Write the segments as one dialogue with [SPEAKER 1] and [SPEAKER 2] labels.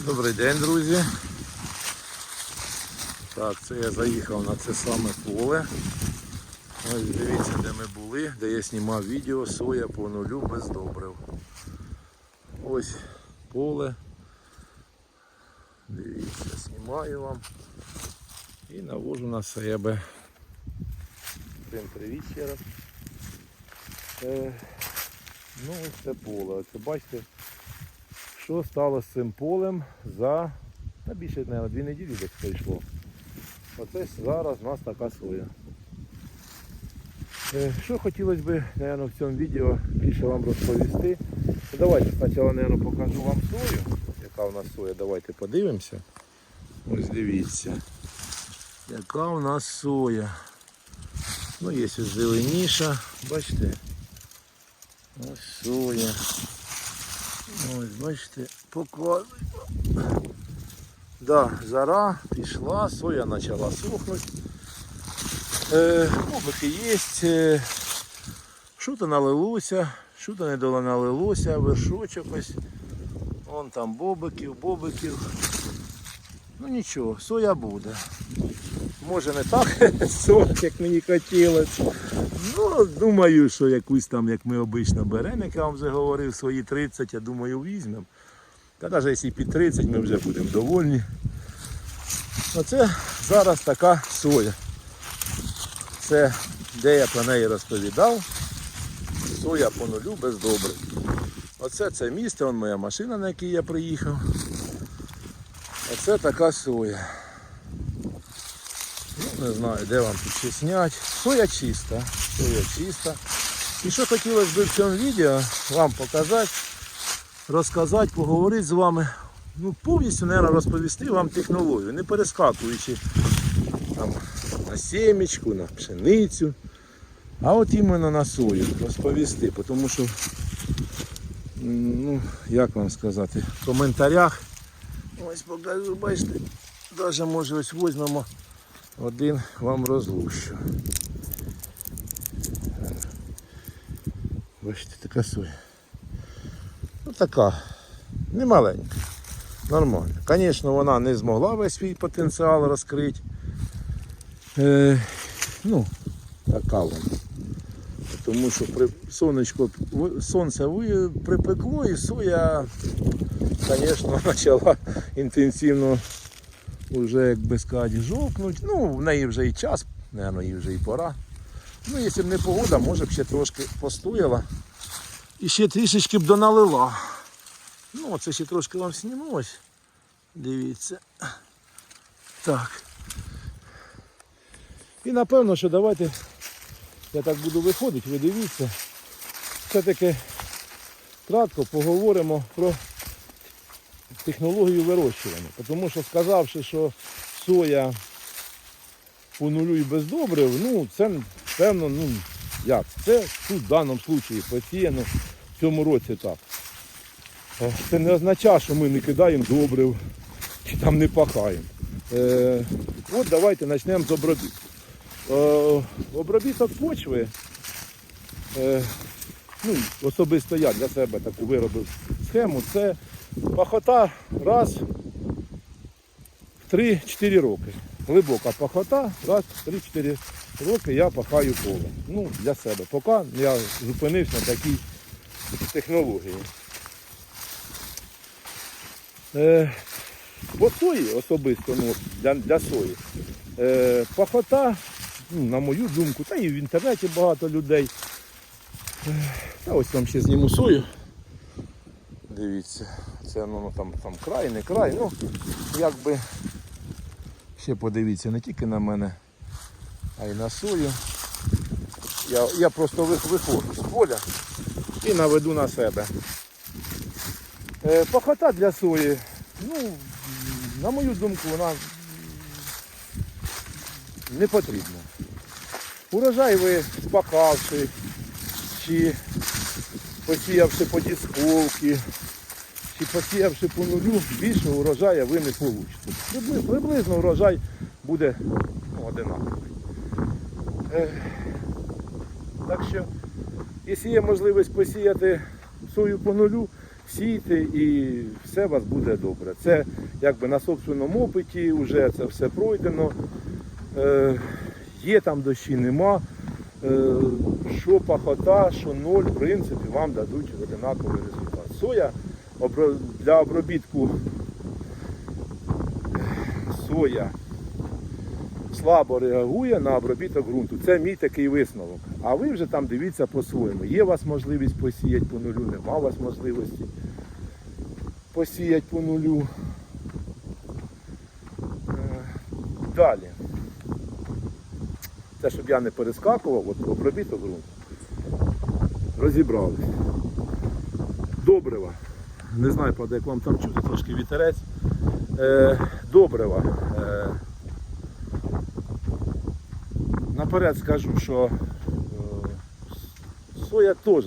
[SPEAKER 1] Добрий день, друзі. Так, це я заїхав на це саме поле. Ось дивіться, де ми були, де я знімав відео соя по нулю без добрив. Ось поле. Дивіться, знімаю вам і навожу на себе. Всім привіт ще раз. Е, ну ось це поле. Оце бачите, що стало з цим полем за та більше, мабуть, дві неділі десь пройшло. Оце зараз у нас така соя. Е, Що хотілося б, в цьому відео більше вам розповісти. Ну, Давайте спочатку, мабуть, покажу вам сою. Яка у нас соя, давайте подивимося. Ось дивіться. Яка у нас соя. Ну, є зеленіша, бачите. Ось соя. Ось, бачите, показую. Да, жара пішла, соя почала сухнути. Е, Кубики є. Е, що-то налилося, що-то не доло налилося, вершочок ось. Вон там бобиків, бобиків. Ну нічого, соя буде. Може не так 40, як мені хотілося. Ну, думаю, що якусь там, як ми обично беремо, як я вам вже говорив, свої 30, я думаю, візьмемо. Та навіть якщо під 30, ми вже будемо довольні. Оце зараз така соя. Це де я про неї розповідав. Соя по нулю без добрив. Оце це місце, вон моя машина, на якій я приїхав. Оце така соя. Не знаю, де вам тут ще снять. Соя чиста. Соя чиста. І що хотілося б в цьому відео вам показати, розказати, поговорити з вами. Ну, повністю, мабуть, розповісти вам технологію, не перескакуючи там, на сімечку, на пшеницю. А от іменно на сою розповісти, тому що, ну, як вам сказати, в коментарях ось покажу, бачите, навіть може ось візьмемо один вам розлущу. Бачите, така соя. Ну така, не маленька, нормально. Звісно, вона не змогла весь свій потенціал розкрити. Е, ну, така вона. Тому що при сонечко, сонце припекло і соя, звісно, почала інтенсивно вже, як би сказати, жовкнуть. Ну, в неї вже і час, мабуть, їй вже і пора. Ну, якщо б не погода, може б ще трошки постояла. І ще трішечки б доналила. Ну, це ще трошки вам зніму ось. Дивіться. Так. І напевно, що давайте я так буду виходити, ви дивіться. Все-таки кратко поговоримо про технологію вирощування. Тому що сказавши, що соя по нулю і без добрив, ну це певно, ну як? Це тут в даному випадку посіяно в цьому році так. Е, Це не означає, що ми не кидаємо добрив чи там не пахаємо. Е, от давайте почнемо з обробітку. Е, обробіток почви. Е, ну, особисто я для себе таку виробив схему. Це пахота раз в 3-4 роки. Глибока пахота, раз в 3-4 роки я пахаю поле. Ну, для себе. Поки я зупинився на такій технології. Е, по сої особисто ну, для, для сої. Е, пахота, ну, на мою думку, та і в інтернеті багато людей. Е, Та ось вам ще зніму сою. Дивіться, це ну, там, там край, не край. Ну, якби ще подивіться не тільки на мене, а й на сою. Я, я просто виходжу з поля і наведу на себе. Е, пахота для сої, ну, на мою думку, вона не потрібна. Урожай ви спахавши, чи посіявши по чи посіявши по нулю, більше урожаю ви не получите. Прибли- Приблизно урожай буде ну, одинаковий. Е, так що, якщо є можливість посіяти сою по нулю, сійте і все у вас буде добре. Це якби на собственному опиті вже це все пройдено. Е, є там дощі, нема. Е, що пахота, що ноль, в принципі, вам дадуть одинаковий результат. Соя для обробітку соя слабо реагує на обробіток ґрунту. Це мій такий висновок. А ви вже там дивіться по-своєму. Є у вас можливість посіяти по нулю, нема у вас можливості посіяти по нулю. Е, Далі. Це щоб я не перескакував, от обробіток ґрунту. Розібрались. Добрива. Не знаю, правда, як вам там чути, трошки вітерець. Е. Е, наперед скажу, що е, соя теж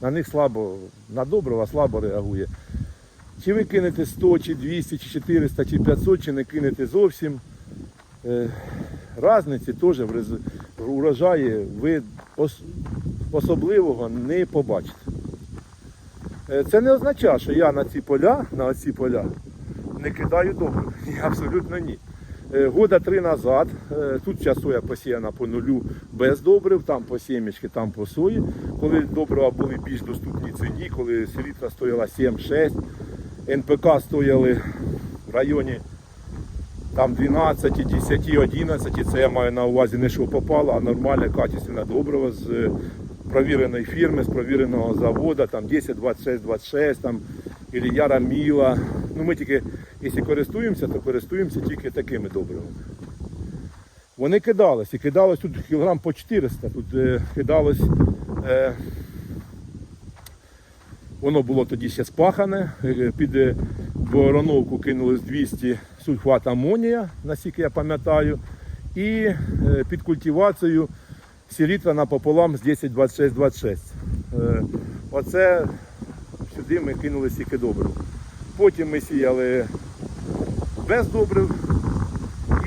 [SPEAKER 1] на них слабо, на добрива слабо реагує. Чи ви кинете 100, чи 200, чи 400, чи 500, чи не кинете зовсім. Е, Разниці теж в урожаї ви особливого не побачите. Е, Це не означає, що я на ці поля, на ці поля не кидаю добрив. Ні, абсолютно ні. Е, Года три назад, е, тут ця соя посіяна по нулю без добрив, там по сімечки, там по сої. Коли добрива були більш доступні ціні, коли селітра стояла 7-6, НПК стояли в районі там 12, 10, 11, це я маю на увазі не що попало, а нормальне качественне добриво з провіреної фірми, з провіреного заводу, там 10, 26, 26, там Іліяра Міла. Ну ми тільки, якщо користуємося, то користуємося тільки такими добривами. Вони кидались, і кидалось тут кілограм по 400, тут е, кидалось. Е, Воно було тоді ще спахане. е, Під е, бороновку кинулось 200 сульфат амонія, наскільки я пам'ятаю. І е, під культивацію селітра напополам з 10, 26, 26. Е, Оце сюди ми кинули стільки добрив. Потім ми сіяли без добрив.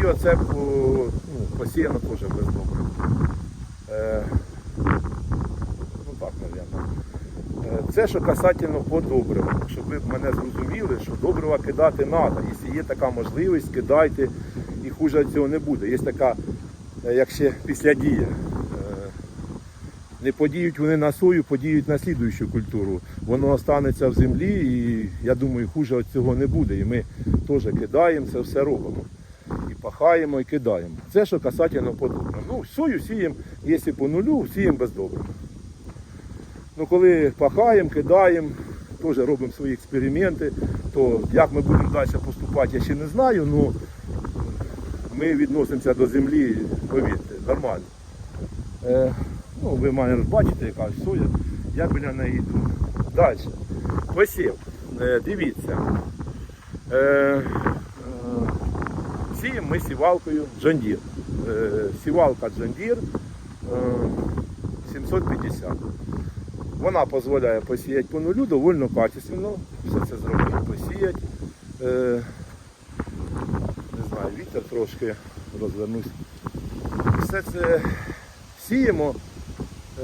[SPEAKER 1] І оце ну, посіяно теж без добрив. Е, Ну так, мабуть. Е, Це що касательно по добривам, щоб ви мене зрозуміли, що добрива кидати треба. Якщо є така можливість, кидайте і хуже цього не буде. Є така, е, як ще після дія. Е, Не подіють вони на сою, подіють на слідуючу культуру. Воно останеться в землі і я думаю, хуже від цього не буде. І ми теж кидаємо, це все робимо. І пахаємо, і кидаємо. Це що касательно по добривам. Ну, сою сіємо, якщо по нулю, сіємо без добрив. Ну, коли пахаємо, кидаємо, теж робимо свої експерименти, то як ми будемо далі поступати, я ще не знаю, але ми відносимося до землі, повірте, нормально. Ну, ви мене бачите, яка соя, я біля неї йду. Далі. Посів. Е, дивіться. Е, е, сіємо ми сівалкою Deere. Е, сівалка Deere е, 750. Вона дозволяє посіяти по нулю доволі качественно. Все це зробити, посіяти. Е, не знаю, вітер трошки розвернусь. Все це сіємо.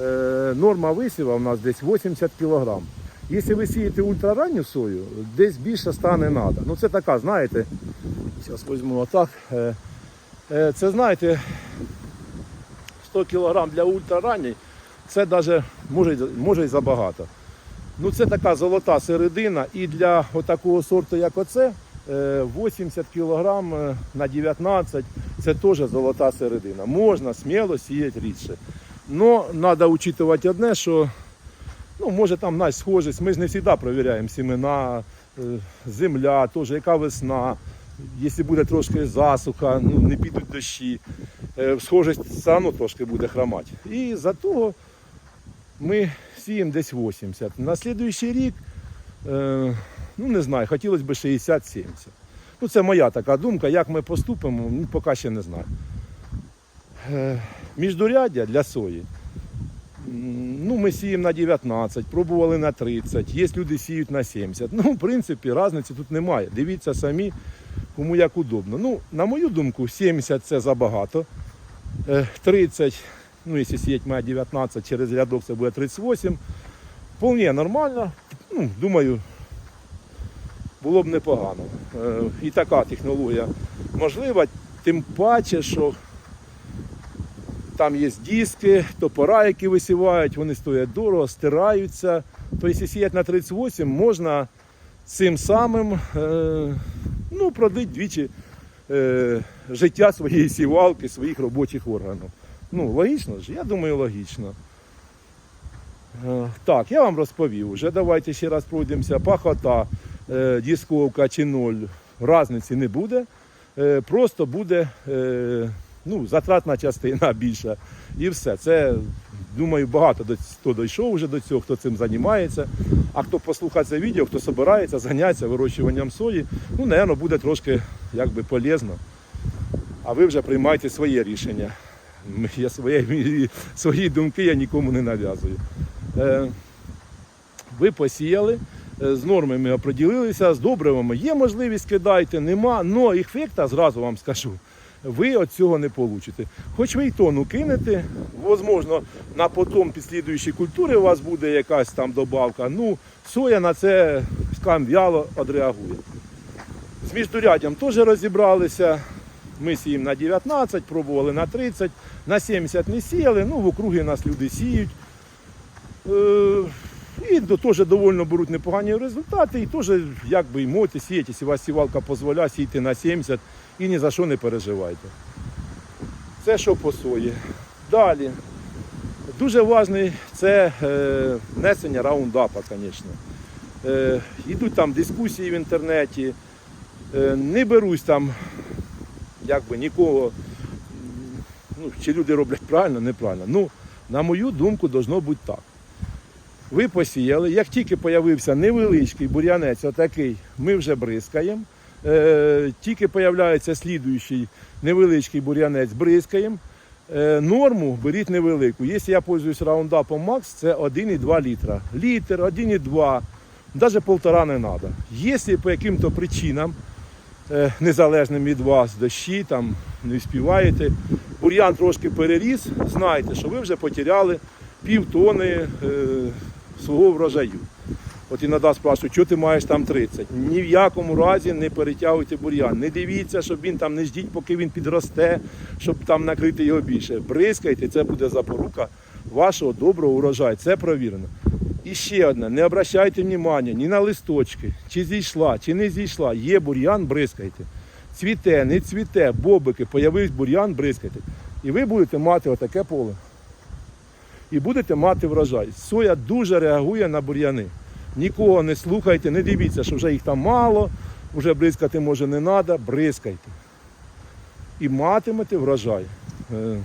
[SPEAKER 1] Е, норма висіва у нас десь 80 кг. Якщо ви сієте ультраранню сою, десь більше стане треба. Ну це така, знаєте, зараз візьму отак. Е, е, це знаєте, 100 кг для ультраранньої це навіть може, може й забагато. Ну це така золота середина і для отакого сорту, як оце, е, 80 кг на 19 це теж золота середина. Можна сміло сіяти рідше. Но треба учитувати одне, що ну, може там наша схожість, ми ж не завжди перевіряємо сімена, е, земля, теж яка весна. Якщо буде трошки засуха, ну, не підуть дощі, е, схожість все одно трошки буде хромати. І за того ми сіємо десь 80. На слідуючий рік, е, ну не знаю, хотілося б 60-70. Ну, це моя така думка. Як ми поступимо, ну, поки ще не знаю. Е, міждуряддя для сої. Ну, ми сіємо на 19, пробували на 30, є люди сіють на 70. Ну, в принципі, різниці тут немає. Дивіться самі, кому як удобно. Ну, на мою думку, 70 це забагато. Е, 30, ну, якщо сіять має 19, через рядок це буде 38. Вполне нормально. Ну, думаю, було б непогано. Е, І така технологія можлива, тим паче, що там є диски, топора, які висівають, вони стоять дорого, стираються. Тобто, якщо сіяти на 38, можна цим самим е, ну, продати двічі е, життя своєї сівалки, своїх робочих органів. Ну, логічно ж? Я думаю, логічно. Е, Так, я вам розповів. Вже давайте ще раз пройдемося. Пахота, дісковка чи ноль. Разниці не буде. Просто буде ну, затратна частина більша. І все. Це, думаю, багато хто дійшов вже до цього, хто цим займається. А хто послухає це відео, хто збирається, зганяється вирощуванням сої, ну, напевно, буде трошки якби полезно. А ви вже приймайте своє рішення. Я своє, свої думки я нікому не нав'язую. Е, ви посіяли, е, з нормами оприділилися, з добривами є можливість кидайте, нема, але ефекта, зразу вам скажу, ви від цього не получите. Хоч ви й тону кинете, можливо, на потом підслідуючі культури у вас буде якась там добавка, ну, соя на це скам вяло відреагує. З міждуряддям теж розібралися. Ми сіємо на 19, пробували на 30, на 70 не сіяли, ну в округі нас люди сіють. Е, І теж довольно беруть непогані результати, і теж як би й можете сіяти, у вас сівалка дозволяє сіяти на 70 і ні за що не переживайте. Це що по сої. Далі. Дуже важливий це е, внесення раундапа, звісно. Е, йдуть там дискусії в інтернеті. Е, не берусь там якби нікого, ну, чи люди роблять правильно, неправильно. Ну, на мою думку, должно бути так. Ви посіяли, як тільки з'явився невеличкий бур'янець, отакий, ми вже бризкаємо. Е, тільки з'являється слідуючий невеличкий бур'янець, бризкаємо. Е, норму беріть невелику. Якщо я пользуюсь раундапом Макс, це 1,2 літра. Літр, 1,2, навіть полтора не треба. Якщо по яким-то причинам е, незалежним від вас, дощі, там не співаєте. Бур'ян трошки переріс, знайте, що ви вже потеряли пів тони е, свого врожаю. От іноді спрашують, що ти маєш там 30. Ні в якому разі не перетягуйте бур'ян. Не дивіться, щоб він там не ждіть, поки він підросте, щоб там накрити його більше. Бризкайте, це буде запорука вашого доброго урожаю. Це провірено. І ще одне, не обращайте внимання ні на листочки, чи зійшла, чи не зійшла. Є бур'ян, бризкайте. Цвіте, не цвіте, бобики, появився бур'ян, бризкайте. І ви будете мати отаке поле. І будете мати врожай. Соя дуже реагує на бур'яни. Нікого не слухайте, не дивіться, що вже їх там мало, вже бризкати може не треба, бризкайте. І матимете врожай. Е,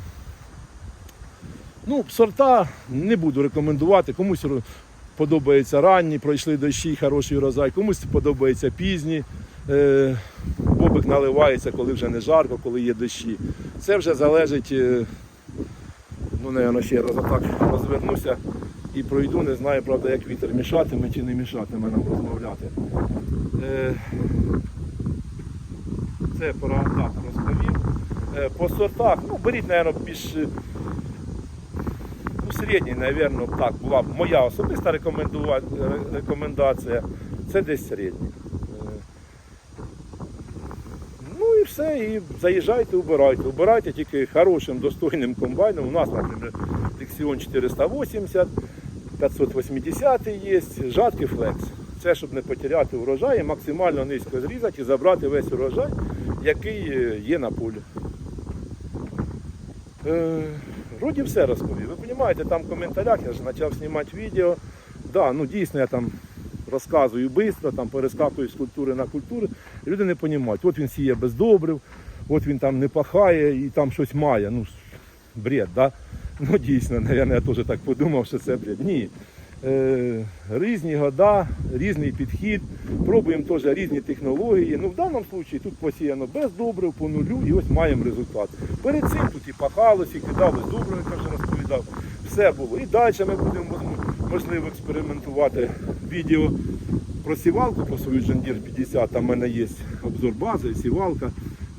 [SPEAKER 1] Ну, сорта не буду рекомендувати. Комусь подобається ранні, пройшли дощі, хороший урожай, комусь подобається пізні. Е, Бобик наливається, коли вже не жарко, коли є дощі. Це вже залежить, е, ну, напевно, ще раз отак розвернуся і пройду, не знаю, правда, як вітер мішатиме чи не мішатиме нам розмовляти. Е, Це про так розповів. Е, По сортах, ну, беріть, мабуть, більш е, ну, середній, мабуть, так, була б моя особиста рекомендація. Це десь середній. Е, Ну і все, і заїжджайте, убирайте. Убирайте тільки хорошим, достойним комбайном. У нас, наприклад, Лексіон 480, 580 є, жатки флекс. Це щоб не потеряти урожай максимально низько зрізати і забрати весь урожай, який е, є на полі. Е, Вроді все розповів. Ви розумієте, там в коментарях я ж почав знімати відео. Да, ну дійсно я там розказую швидко, там перескакую з культури на культуру. Люди не розуміють, от він сіє без добрив, от він там не пахає і там щось має. Ну, бред, да? Ну дійсно, наверное, я теж так подумав, що це бред. Ні. Е, різні года, різний підхід, пробуємо теж різні технології. Ну, в даному випадку тут посіяно без добрив по нулю і ось маємо результат. Перед цим тут і пахалось, і кидалось добрив, як я вже розповідав. Все було. І далі ми будемо можливо, експериментувати відео про сівалку по свою Джандір 50. Там в мене є обзор бази, сівалка.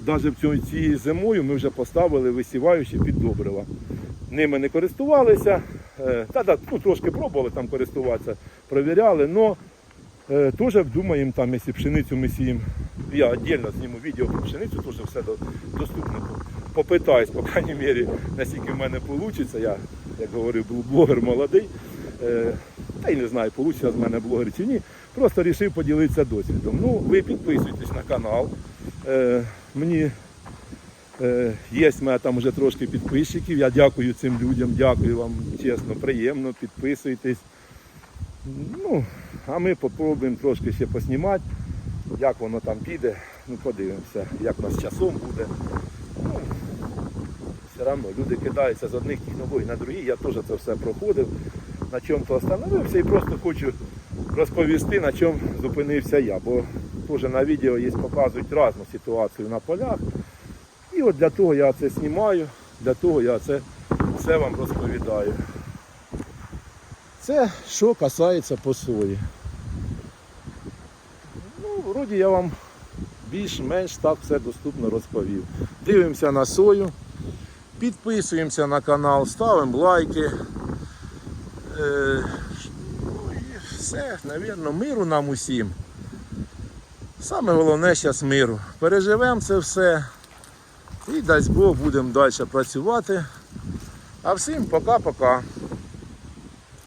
[SPEAKER 1] Навіть цією зимою ми вже поставили висіваючі під добрива. Ними не користувалися. Е, Та, та, ну, трошки пробували там користуватися, провіряли, але Е, Теж думаємо, там, якщо пшеницю ми сіємо, я віддільно зніму відео про пшеницю, теж все до- доступно. Попитаюсь, по крайній мірі, наскільки в мене вийде. Я, як говорив, був блогер молодий. Е, Та й не знаю, вийде з мене блогер чи ні. Просто вирішив поділитися досвідом. Ну, ви підписуйтесь на канал. Е, Мені Е, Є в мене там вже трошки підписчиків. Я дякую цим людям, дякую вам, чесно, приємно, підписуйтесь. Ну, а ми попробуємо трошки ще поснімати, як воно там піде. Ну, подивимося, як у нас часом буде. Ну, все одно люди кидаються з одних технологій на другі. Я теж це все проходив, на чому-то остановився і просто хочу розповісти, на чому зупинився я. Бо теж на відео є, показують різну ситуацію на полях. І от для того я це знімаю, для того я це все вам розповідаю. Це що касається по сої. Ну, вроді я вам більш-менш так все доступно розповів. Дивимося на сою, підписуємося на канал, ставимо лайки. Е, ну і все, мабуть, миру нам усім. Саме головне зараз миру. Переживемо це все. І дасть Бог будемо далі працювати. А всім пока-пока.